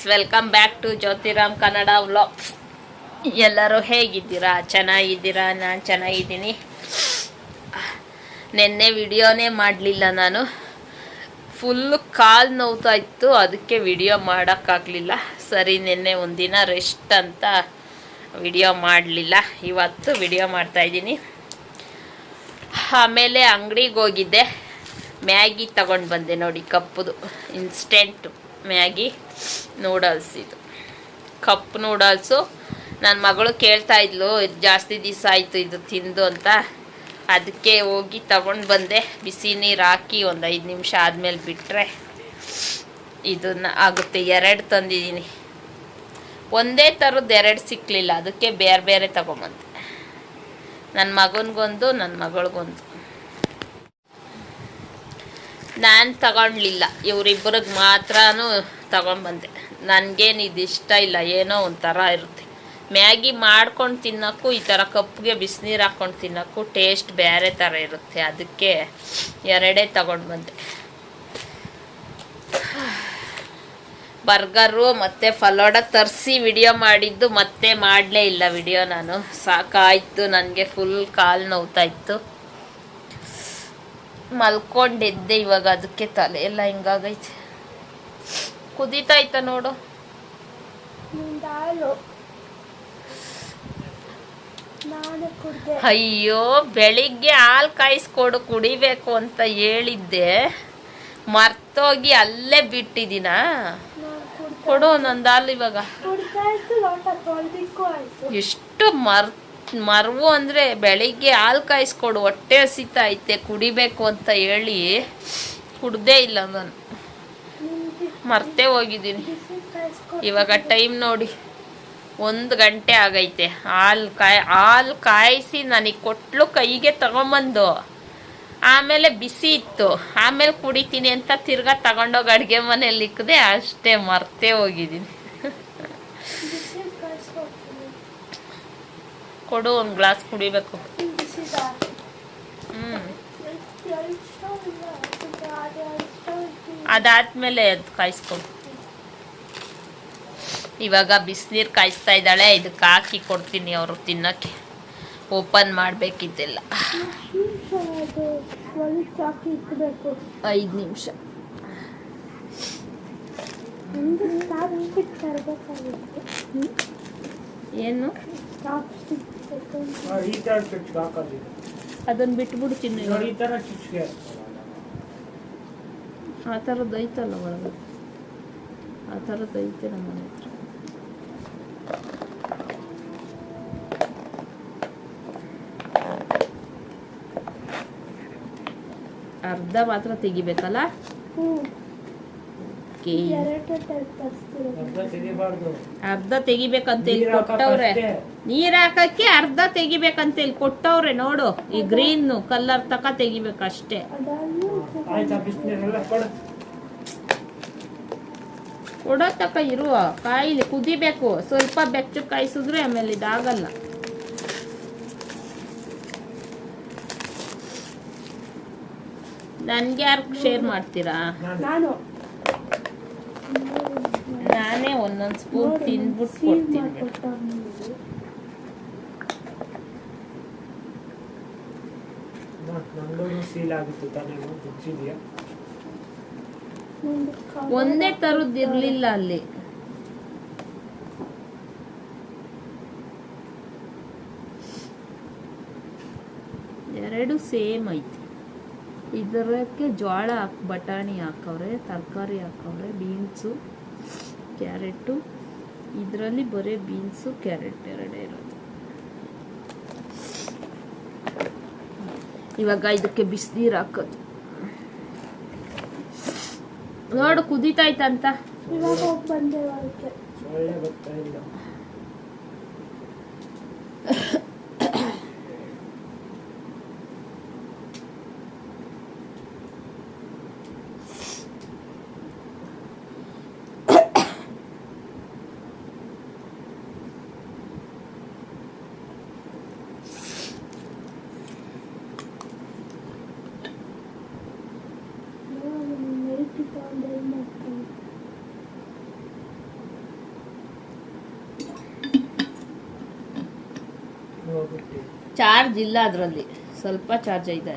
Friends welcome back to Jyothiram Kannada vlogs ಎಲ್ಲರೂ ಹೇಗಿದ್ದೀರಾ? ಚೆನ್ನಾಗಿದ್ದೀರಾ? ನಾನು ಚೆನ್ನಾಗಿದ್ದೀನಿ. ನಿನ್ನೆ ವಿಡಿಯೋನೇ ಮಾಡಲಿಲ್ಲ ನಾನು. ಫುಲ್ಲು ಕಾಲು ನೋವ್ತಾ ಇತ್ತು, ಅದಕ್ಕೆ ವಿಡಿಯೋ ಮಾಡೋಕ್ಕಾಗಲಿಲ್ಲ. ಸರಿ, ನಿನ್ನೆ ಒಂದಿನ ರೆಸ್ಟ್ ಅಂತ ವಿಡಿಯೋ ಮಾಡಲಿಲ್ಲ. ಇವತ್ತು ವಿಡಿಯೋ ಮಾಡ್ತಾಯಿದ್ದೀನಿ ಆಮೇಲೆ ಅಂಗಡಿಗೆ ಹೋಗಿದ್ದೆ. ಮ್ಯಾಗಿ ತಗೊಂಡು ಬಂದೆ ನೋಡಿ, ಕಪ್ಪುದು. Instant Maggi. ನೂಡಲ್ಸ್ ಇದು. ಕಪ್ ನೂಡಲ್ಸು ನನ್ನ ಮಗಳು ಕೇಳ್ತಾ ಇದ್ಲು, ಇದು ಜಾಸ್ತಿ ದಿವಸ ಆಯಿತು ಇದು ತಿಂದು ಅಂತ. ಅದಕ್ಕೆ ಹೋಗಿ ತಗೊಂಡು ಬಂದೆ. ಬಿಸಿ ನೀರು ಹಾಕಿ ಒಂದು ಐದು ನಿಮಿಷ ಆದಮೇಲೆ ಬಿಟ್ಟರೆ ಇದನ್ನ ಆಗುತ್ತೆ. ಎರಡು ತಂದಿದ್ದೀನಿ. ಒಂದೇ ಥರದ್ದು ಎರಡು ಸಿಕ್ಕಲಿಲ್ಲ ಅದಕ್ಕೆ ಬೇರೆ ಬೇರೆ ತಗೊಂಬಂದೆ. ನನ್ನ ಮಗನಿಗೊಂದು ನನ್ನ ಮಗಳಿಗೊಂದು. ನಾನು ತಗೊಳ್ಲಿಲ್ಲ ಇವರಿಬ್ಬರಿಗೆ ಮಾತ್ರನೂ ತಗೊಂಡ್ಬಂದೆ. ನನಗೇನು ಇದು ಇಷ್ಟ ಇಲ್ಲ, ಏನೋ ಒಂಥರ ಇರುತ್ತೆ. ಮ್ಯಾಗಿ ಮಾಡ್ಕೊಂಡು ತಿನ್ನೋಕ್ಕೂ ಈ ಥರ ಕಪ್ಪಿಗೆ ಬಿಸಿನೀರು ಹಾಕ್ಕೊಂಡು ತಿನ್ನೋಕ್ಕೂ ಟೇಸ್ಟ್ ಬೇರೆ ಥರ ಇರುತ್ತೆ. ಅದಕ್ಕೆ ಎರಡೇ ತಗೊಂಡು ಬಂದೆ ಬರ್ಗರು ಮತ್ತು ಫಲೋಡ ತರಿಸಿ ವಿಡಿಯೋ ಮಾಡಿದ್ದು ಮತ್ತೆ ಮಾಡಲೇ ಇಲ್ಲ ವಿಡಿಯೋ ನಾನು. ಸಾಕಾಯಿತು, ನನಗೆ ಫುಲ್ ಕಾಲು ನೋವ್ತಾ ಇತ್ತು. ಮಲ್ಕೊಂಡಿದ್ದೆ ಇವಾಗ ಅದಕ್ಕೆ ತಲೆ ಎಲ್ಲ ಹಿಂಗಾಗೈತೆ. ಕುದೀತಾಯ್ತ ನೋಡು. ಅಯ್ಯೋ ಬೆಳಿಗ್ಗೆ ಹಾಲು ಕಾಯಿಸ್ಕೊಡು ಕುಡಿಬೇಕು ಅಂತ ಹೇಳಿದ್ದೆ. ಮರ್ತೋಗಿ ಅಲ್ಲೇ ಬಿಟ್ಟಿದ್ದೀನ? ಕೊಡು ಒಂದೊಂದು ಹಾಲು ಇವಾಗ. ಎಷ್ಟು ಮರ್ ಮರವು ಅಂದರೆ ಬೆಳಿಗ್ಗೆ ಹಾಲು ಕಾಯಿಸ್ಕೊಡು, ಹೊಟ್ಟೆ ಹಸಿತಾ ಐತೆ, ಕುಡಿಬೇಕು ಅಂತ ಹೇಳಿ ಕುಡ್ದೇ ಇಲ್ಲ ನಾನು. ಮರ್ತೇ ಹೋಗಿದ್ದೀನಿ. ಇವಾಗ ಟೈಮ್ ನೋಡಿ. ಒಂದು ಗಂಟೆ ಆಗೈತೆ. ಹಾಲು ಕಾಯಿ, ಹಾಲು ಕಾಯಿಸಿ ನನಗೆ ಕೊಟ್ಲು ಕೈಗೆ ತಗೊಂಬಂದು. ಆಮೇಲೆ ಬಿಸಿ ಇತ್ತು. ಆಮೇಲೆ ಕುಡಿತೀನಿ ಅಂತ ತಿರ್ಗಾ ತಗೊಂಡೋಗಿ ಅಡುಗೆ ಮನೇಲಿ ಇಕ್ಕದೆ. ಅಷ್ಟೇ ಮರ್ತೇ ಹೋಗಿದ್ದೀನಿ ಬಿಸಿ ಕಾಯಿಸ್ಕೊಡ್ತೀನಿ ಕೊಡು ಒಂದು ಗ್ಲಾಸ್ ಕುಡಿಬೇಕು. ಹ್ಞೂ ಅದಾದಮೇಲೆ ಅದು ಕಾಯಿಸ್ಕೊಡು. ಇವಾಗ ಬಿಸಿನೀರು ಕಾಯಿಸ್ತಾ ಇದ್ದಾಳೆ ಇದಕ್ಕೆ ಹಾಕಿ ಕೊಡ್ತೀನಿ ಅವರು ತಿನ್ನೋಕ್ಕೆ. ಓಪನ್ ಮಾಡಬೇಕಿದ್ದೆಲ್ಲ. ಐದು ನಿಮಿಷ. ಏನು? ಈ ತರ ಚುಚ್ಚಿಗೆ ಅದನ್ನು ಬಿಟ್ಬಿಡು ಚಿನ್ನ ನೋಡಿ ಈ ಚುಚ್ಚಿಗೆ ಆ ಥರದ್ದು ಐತಲ್ಲ ಒಳಗೆ? ಆ ಥರದ್ದು ಐತೆ ನಮ್ಮ ಮನೆ ಹತ್ರ. ಅರ್ಧ ಮಾತ್ರ ತೆಗಿಬೇಕಲ್ಲ? ಅರ್ಧ ತೆಗಿಬಾರ್ದು. ಅರ್ಧ ತೆಗಿಬೇಕಂತ ಇಲ್ಲಿ ಕೊಟ್ಟವ್ರೆ. ನೀರ್ ಹಾಕಕ್ಕೆ ಅರ್ಧ ತೆಗಿಬೇಕಂತ ಇಲ್ಲಿ ಕೊಟ್ಟವ್ರೆ ನೋಡು. ಈ ಗ್ರೀನ್ ಕಲರ್ ತಕ ತೆಗಿಬೇಕಷ್ಟೇ. ಕೊಡು. ತಕ ಇರುವ ಕಾಯಿಲಿ ಕುದಿಬೇಕು. ಸ್ವಲ್ಪ ಬೆಚ್ಚ ಕಾಯಿಸಿದ್ರೆ ಆಮೇಲೆ ಇದಾಗಲ್ಲ. ನನ್ಗೆ ಯಾರು ಶೇರ್ ಮಾಡ್ತೀರಾ? ನಾನು. ಒಂದೊಂದು ಸ್ಪೂನ್ ತಿಂದ್ಬಿಟ್ಟು ಕೊಡ್ತೀನಿ ನಂಗೂ ಸೀಲ್ ಆಗಿತ್ತು ತಾನೇ ದುಡ್ಸಿದ್ಯಾ ಒಂದೇ ತರದ್ದು ಇರ್ಲಿಲ್ಲ ಅಲ್ಲಿ. ಎರಡು ಸೇಮ್ ಐತಿ. ಇದಕ್ಕೆ ಜೋಳ ಹಾಕ್ ಬಟಾಣಿ ಹಾಕವ್ರೆ ತರಕಾರಿ ಹಾಕವ್ರೆ ಬೀನ್ಸು ಕ್ಯಾರೆಟು. ಇದರಲ್ಲಿ ಬರೀ ಬೀನ್ಸು ಕ್ಯಾರೆಟ್ ಎರಡೇ ಇರೋದು. ಇವಾಗ ಇದಕ್ಕೆ ಬಿಸಿನೀರು ಹಾಕೋದು. ನೋಡು ಕುದೀತಾಯ್ತಂತ ಇವಾಗ ಹೋಗಿ ಬಂದೆ ಹೊರಗೆ ಒಳ್ಳೆ ಗೊತ್ತಾ ಇಲ್ಲ ನೈಟ್ ತಗೊಂಡು ಏನು ಮಾಡ್ತೀನಿ ಚಾರ್ಜ್ ಇಲ್ಲ ಅದರಲ್ಲಿ. ಸ್ವಲ್ಪ ಚಾರ್ಜ್ ಇದೆ.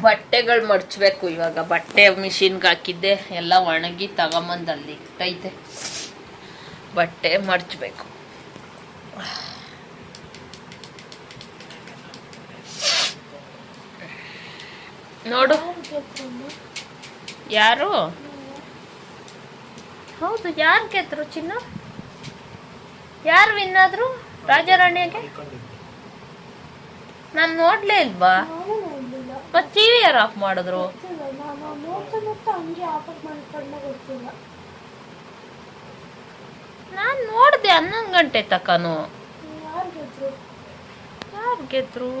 ಬಟ್ಟೆಗಳು ಮಡ್ಚಬೇಕು ಇವಾಗ. ಬಟ್ಟೆ ಮಿಷಿನ್ಗೆ ಹಾಕಿದ್ದೆ ಎಲ್ಲ ಒಣಗಿ ತಗೊಂಬಂದಲ್ಲಿ ಇಟ್ಟೈತೆ. ಬಟ್ಟೆ ಮಡ್ಚ್ಬೇಕು. ನೋಡು? ಯಾರು? ಹೌದು ಯಾರು ಕೆತ್ತರು ಚಿನ್ನ? ಯಾರು ವಿನ್ ಆದ್ರು? ರಾಜಾರಾಣಿಯಾಗೆ ನಾನು ನೋಡ್ಲೇ ಇಲ್ವಾ? ಮತ್ತೆ ಟಿವಿ ಯಾರು ಆಫ್ ಮಾಡಿದ್ರು? ನಾನು ನೋಡಿದೆ ಹನ್ನೊಂದು ಗಂಟೆ ತಕನು. ಯಾರು ಗೆದ್ರು? ಯಾರು ಗೆದ್ರು?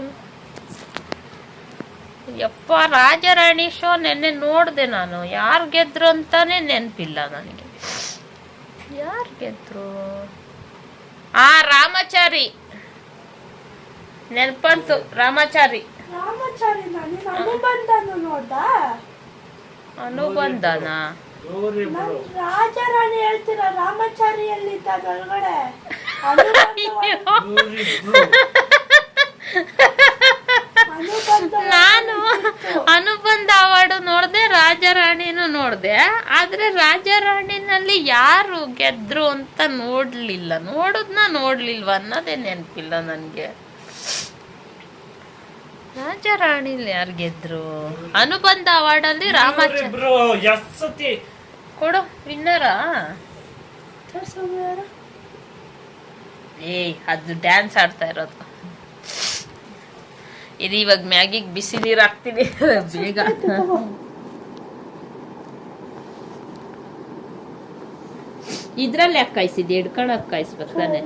ಯಪ್ಪ ರಾಜಾರಾಣಿ ಶೋ ನೆನ್ನೆ ನೋಡಿದೆ ನಾನು. ಯಾರು ಗೆದ್ರು ಅಂತಾನೆ ನೆನಪಿಲ್ಲ ನನಗೆ. ಯಾರು ಗೆದ್ರು? ಆ ರಾಮಾಚಾರಿ. ನೆನಪಂತು ರಾಮಾಚಾರಿ. ರಾಮಾಚಾರಿ ನಾನು ಅನುಬಂಧನು ರಾಜಾರಾಣಿ ಹೇಳ್ತೀರ ರಾಮಾಚಾರಿ ಇದ್ದಾಗ ಒಳಗಡೆ ಅನುಬಂಧ ನೋಡ್ರಿ ಬಿಡು ಅನುಬಂಧ ನಾನು ಅನುಬಂಧ ಅವಾರ್ಡು ನೋಡಿದೆ ರಾಜಾರಾಣಿನೂ ನೋಡಿದೆ. ಆದ್ರೆ ರಾಜಾರಾಣಿನಲ್ಲಿ ಯಾರು ಗೆದ್ರು ಅಂತ ನೋಡ್ಲಿಲ್ಲ. ನೋಡುದ್ನ ನೋಡ್ಲಿಲ್ವ ಅನ್ನೋದೇ ನೆನಪಿಲ್ಲ ನನಗೆ. ರಾಜಾರಾಣಿಲಿ ಯಾರು ಗೆದ್ರು? ಅನುಬಂಧ ಅವಾರ್ಡಲ್ಲಿ ರಾಮಚಂದ್ರ. ಕೊಡು ವಿನ್ನರಾ. ಏಯ್ ಅದು ಡ್ಯಾನ್ಸ್ ಆಡ್ತಾ ಇರೋದು. ಇದು ಇವಾಗ ಮ್ಯಾಗಿಗೆ ಬಿಸಿ ನೀರು ಹಾಕ್ತೀನಿ. ಬೇಗ. ಇದ್ರಲ್ಲಿ ಯಾಕೆ ಕಾಯಿಸಿದ್ದೆ? ಹಿಡ್ಕೊಳಕ್ ಕಾಯಿಸ್ಬೇಕು ತಾನೆ.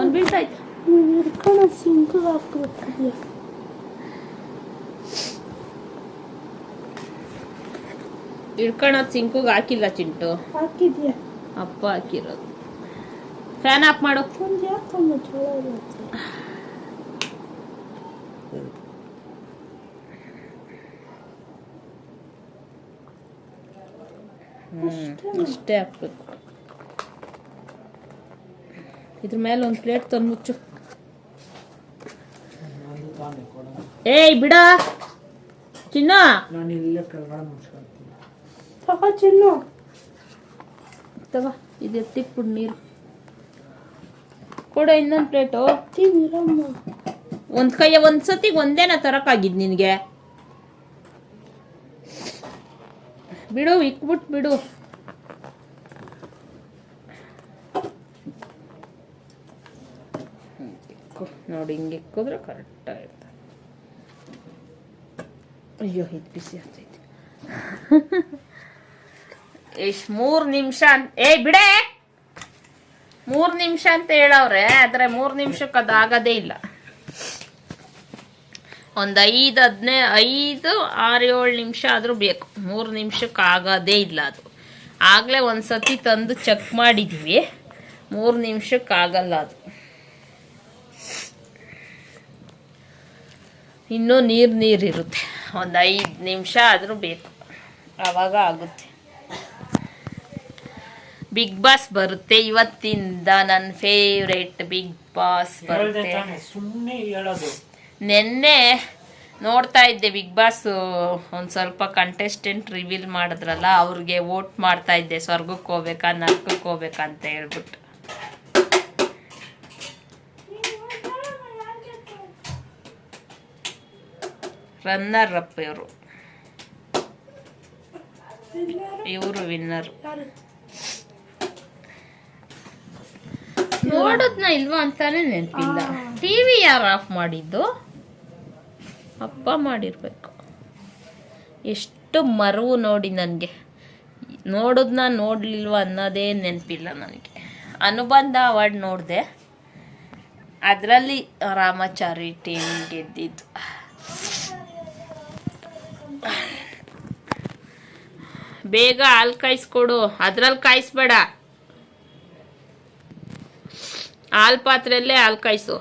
ಒಂದ್ ಬೀಳ್ತಾಯ್ತು ಹಿಡ್ಕೊಂಡು ಸಿಂಕ್ ಹಾಕ್ಬಿಟ್ಟಿದ್ಯಾ ಹಿಡ್ಕೊಳೋದ್ ಸಿಂಕುಗೆ ಹಾಕಿಲ್ಲ ಚಿಂಟು. ಹಾಕಿದ್ಯಾ? ಅಪ್ಪ ಹಾಕಿರೋದು. ಫ್ಯಾನ್ ಆಫ್ ಮಾಡು. ಒಂದು ಅಷ್ಟೇ ಹಾಕ್ಬೇಕು. ಇದ್ರ ಮೇಲೆ ಒಂದು ಪ್ಲೇಟ್ ತಂದು ಮುಚ್ಚು. ಏಯ್ ಬಿಡ! ಚಿನ್ನ! ನಾನು ಇಲ್ಲೇ ಕೆಳಗಡೆ ಮುಚ್ಕೊಳ್ತೀನಿ ತಗೋ ಚಿನ್ನು. ತಗೋ ಇದು ತಿಪ್ಪು ನೀರು. ಕೊಡ ಇನ್ನೊಂದು ಪ್ಲೇಟು ಒಂದು ಒಂದ್ ಕೈಯ ಒಂದ್ ಸತಿಗೆ ಒಂದೇನ ತರಕಾಗಿದ್ ನಿನ್ಗೆ. ಬಿಡು ಇಕ್ಬಿಟ್ ಬಿಡು. ನೋಡಿ, ಹಿಂಗೆ ಇಕ್ಕಿದ್ರೆ ಕರೆಕ್ಟ್ ಆಗಿರ್ತದೆ ಅಯ್ಯೋ, ಇದು ಬಿಸಿ ಆಗ್ತೈತಿ. ಎಷ್ಟು ಮೂರು ನಿಮಿಷ ಅಂತ ಏ, ಬಿಡೇ! ಮೂರು ನಿಮಿಷ ಅಂತ ಹೇಳವ್ರೆ, ಆದರೆ ಮೂರು ನಿಮಿಷಕ್ಕೆ ಅದು ಇಲ್ಲ. ಒಂದು ಐದು, ಹದಿನೈ, ಐದು, ಆರು, ಏಳು ನಿಮಿಷ ಆದರೂ ಬೇಕು. ಮೂರು ನಿಮಿಷಕ್ಕೆ ಆಗೋದೇ ಇಲ್ಲ ಅದು. ಆಗಲೇ ಒಂದು ಸತಿ ತಂದು ಚೆಕ್ ಮಾಡಿದ್ವಿ. ಮೂರು ನಿಮಿಷಕ್ಕೆ ಆಗಲ್ಲ ಅದು. ಇನ್ನೂ ನೀರು ನೀರಿರುತ್ತೆ ಒಂದು ಐದು ನಿಮಿಷ ಆದರೂ ಬೇಕು. ಆವಾಗ ಆಗುತ್ತೆ. ಬಿಗ್ ಬಾಸ್ ಬರುತ್ತೆ. ಇವತ್ತಿಂದ ನನ್ನ ಫೇವ್ರೇಟ್ ಬಿಗ್ ಬಾಸ್ ಬರುತ್ತೆ. ಸುಮ್ಮನೆ ಹೇಳೋದು. ನಿನ್ನೆ ನೋಡ್ತಾ ಇದ್ದೆ ಬಿಗ್ ಬಾಸ್ ಒಂದು ಸ್ವಲ್ಪ ಕಂಟೆಸ್ಟೆಂಟ್ ರಿವೀಲ್ ಮಾಡಿದ್ರಲ್ಲ ಅವ್ರಿಗೆ ವೋಟ್ ಮಾಡ್ತಾ ಇದ್ದೆ ಸ್ವರ್ಗಕ್ಕೆ ಹೋಗ್ಬೇಕಾ ನರ್ಕಕ್ಕೆ ಹೋಗ್ಬೇಕಾ ಅಂತ ಹೇಳ್ಬಿಟ್ಟು. ರನ್ನರ್ ಅಪ್ ಇವರು. ಇವರು ವಿನ್ನರ್ ನೋಡೋದ್ನ ನೋಡದ್ನ ಇಲ್ವಾ ಅಂತಾನೆ ನೆನಪಿಲ್ಲ. ಟಿವಿ ಯಾರು ಆಫ್ ಮಾಡಿದ್ದು? ಅಪ್ಪ ಮಾಡಿರಬೇಕು. ಎಷ್ಟು ಮರವು ನೋಡಿ ನನಗೆ. ನೋಡೋದನ್ನ ನೋಡಲಿಲ್ವ ಅನ್ನೋದೇ ನೆನಪಿಲ್ಲ ನನಗೆ. ಅನುಬಂಧ ಅವಾರ್ಡ್ ನೋಡಿದೆ. ಅದರಲ್ಲಿ ರಾಮಾಚಾರಿ ಟೀಮ್ ಗೆದ್ದಿದ್ದು. ಬೇಗ ಹಾಲು ಕಾಯಿಸ್ಕೊಡು. ಅದ್ರಲ್ಲಿ ಕಾಯಿಸ್ಬೇಡ. ಹಾಲು ಪಾತ್ರೆಯಲ್ಲೇ ಹಾಲು ಕಾಯಿಸು.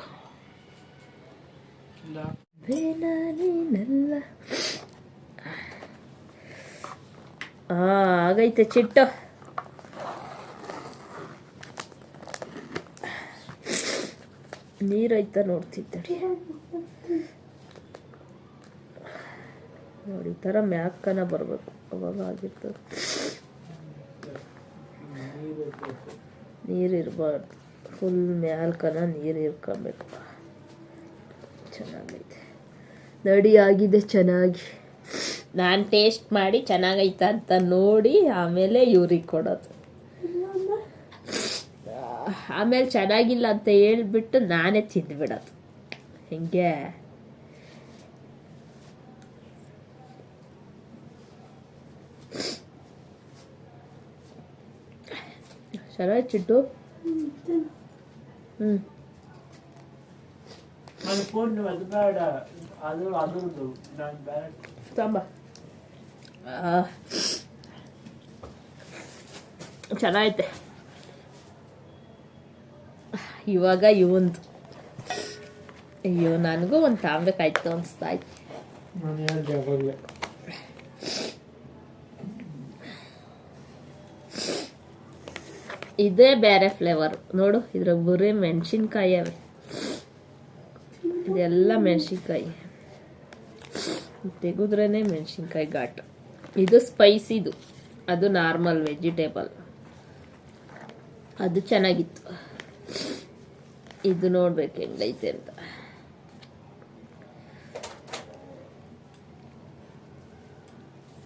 ಆ, ಆಗೈತೆ ಚಿಟ್ಟು. ನೀರೈತ ನೋಡ್ತಿದ್ದೆ. ನೋಡಿ, ಈ ಥರ ಮ್ಯಾಕನ ಬರಬೇಕು. ಅವಾಗ ಆಗಿರ್ತದೆ ನೀರು ಫುಲ್ ಮ್ಯಾಲ್ಕನ ನೀರು ಇರ್ಕೊಬೇಕು. ಚೆನ್ನಾಗೈತೆ. ನಡಿ ಆಗಿದೆ ಚೆನ್ನಾಗಿ. ನಾನು ಟೇಸ್ಟ್ ಮಾಡಿ ಚೆನ್ನಾಗೈತ ಅಂತ ನೋಡಿ ಆಮೇಲೆ ಇವ್ರಿಗೆ ಕೊಡೋದು. ಆಮೇಲೆ ಚೆನ್ನಾಗಿಲ್ಲ ಅಂತ ಹೇಳ್ಬಿಟ್ಟು ನಾನೇ ತಿಂದ್ಬಿಡೋದು ಹಿಂಗೆ. ಚೆನ್ನಾಗಿ ಚಿಟ್ಟು ಹ್ಮ್, ಅದು ಹ್ಞೂ ಚೆನ್ನಾಗೈತೆ. ಇವಾಗ ಇವಂದು. ಅಯ್ಯೋ ನನಗೂ ಒಂದು ತಾಂಬೇಕಾಯ್ತು ಅನಿಸ್ತಾ ಇತ್ತು. ಇದೇ ಬೇರೆ ಫ್ಲೇವರ್ ನೋಡು ಇದ್ರಾಗ ಬರೀ ಮೆಣಸಿನ್ಕಾಯಿ. ಅವೆ ಇದೆಲ್ಲ ಮೆಣಸಿನ್ಕಾಯಿ. ತೆಗೆದ್ರೇ ಮೆಣಸಿನ್ಕಾಯಿ ಘಾಟ್. ಇದು ಸ್ಪೈಸಿದು. ಅದು ನಾರ್ಮಲ್ ವೆಜಿಟೇಬಲ್. ಅದು ಚೆನ್ನಾಗಿತ್ತು. ಇದು ನೋಡ್ಬೇಕು ಹೆಂಗೈತೆ ಅಂತ.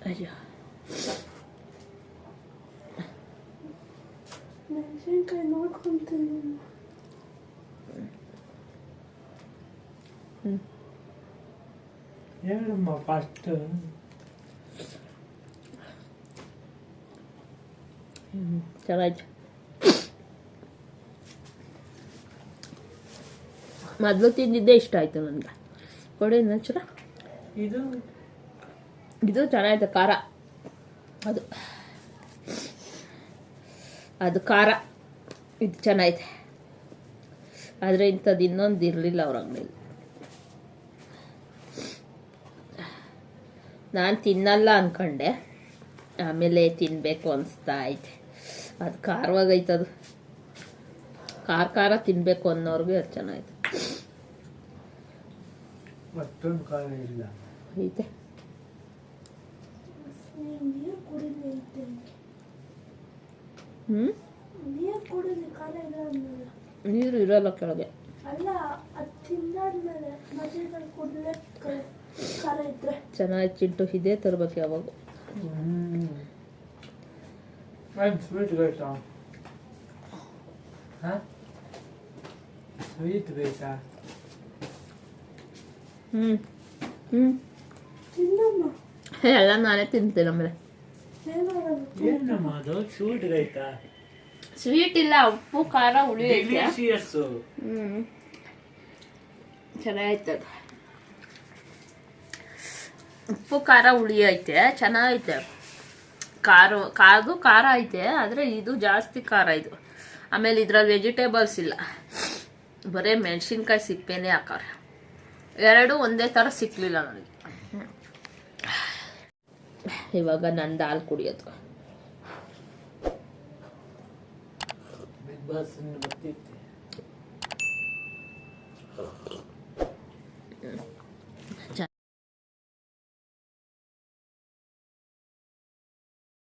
ಅಯ್ಯೋ. ಮೆಣಸಿನ್ಕಾಯಿ ನೋಡ್ಕೊಂತೀನಿ. ಹೇಳಮ್ಮ ಫಸ್ಟ್ ಚೆನ್ನಾಯ್ತು ಮೊದಲು ತಿಂದಿದ್ದೇ ಇಷ್ಟ ಆಯ್ತು ನನಗೆ ಕೊಡಿ ನಂಚರ ಇದು? ಇದು ಚೆನ್ನಾಗಿತ್ತು ಖಾರ. ಅದು. ಅದು ಖಾರ. ಇದು ಚೆನ್ನಾಗಿದೆ ಆದರೆ ಇಂಥದ್ದು ಇನ್ನೊಂದು ಇರಲಿಲ್ಲ ಅವ್ರ ಅಂಗಡಿಲಿ. ನಾನು ತಿನ್ನಲ್ಲ ಅಂದ್ಕೊಂಡೆ ಆಮೇಲೆ ತಿನ್ನಬೇಕು ಅನಿಸ್ತಾ ಐತೆ. ಅದು ಖಾರವಾಗೈತೆ ಅದು ಖಾರ ಖಾರ ತಿನ್ನಬೇಕು ಅನ್ನೋರ್ಗೂ ಅದು ಇಲ್ಲ ಐತೆ ನೀರು ಇರಲ್ಲ ಐತೆ. ಹ್ಞೂ ನೀರು ಇರಲ್ಲ ಖಾರ ಇಲ್ಲ ನೀರು ಇರೋಲ್ಲ ಕೆಳಗೆ. ಅಲ್ಲ ಅದು ತಿಂದಾದ್ಮೇಲೆ ಚೆನ್ನಾಗಿ ಚಿಂಟು ಇದೇ ತರ್ಬೇಕು ಯಾವಾಗ. ಸ್ವೀಟ್ ಬೇಕಾ? ಹಾಂ? ಸ್ವೀಟ್ ಬೇಕಾ? ಹ್ಞೂ ಎಲ್ಲ ನಾನೇ ತಿಂತೀನಿ ಆಮೇಲೆ ಏನಮ್ಮ ಅದು? ಸ್ವೀಟ್ ಸ್ವೀಟ್ ಇಲ್ಲ ಉಪ್ಪು ಖಾರ ಹುಳಿ ಐತೆ. ಹ್ಞೂ ಚೆನ್ನಾಗೈತೆ ಅದು. ಉಪ್ಪು, ಖಾರ, ಹುಳಿ ಐತೆ ಚೆನ್ನಾಗೈತೆ ಖಾರ ಖಾರದು ಖಾರ ಐತೆ, ಆದರೆ ಇದು ಜಾಸ್ತಿ ಖಾರ ಇದು. ಆಮೇಲೆ ಇದ್ರಲ್ಲಿ ವೆಜಿಟೇಬಲ್ಸ್ ಇಲ್ಲ. ಬರೀ ಮೆಣಸಿನ್ಕಾಯಿ ಸಿಪ್ಪೆನೇ ಹಾಕಾರ ಎರಡು ಒಂದೇ ಥರ ಸಿಕ್ಕಲಿಲ್ಲ ನನಗೆ. ಇವಾಗ ನಂದು ಹಾಲು ಕುಡಿಯೋದು. Big boss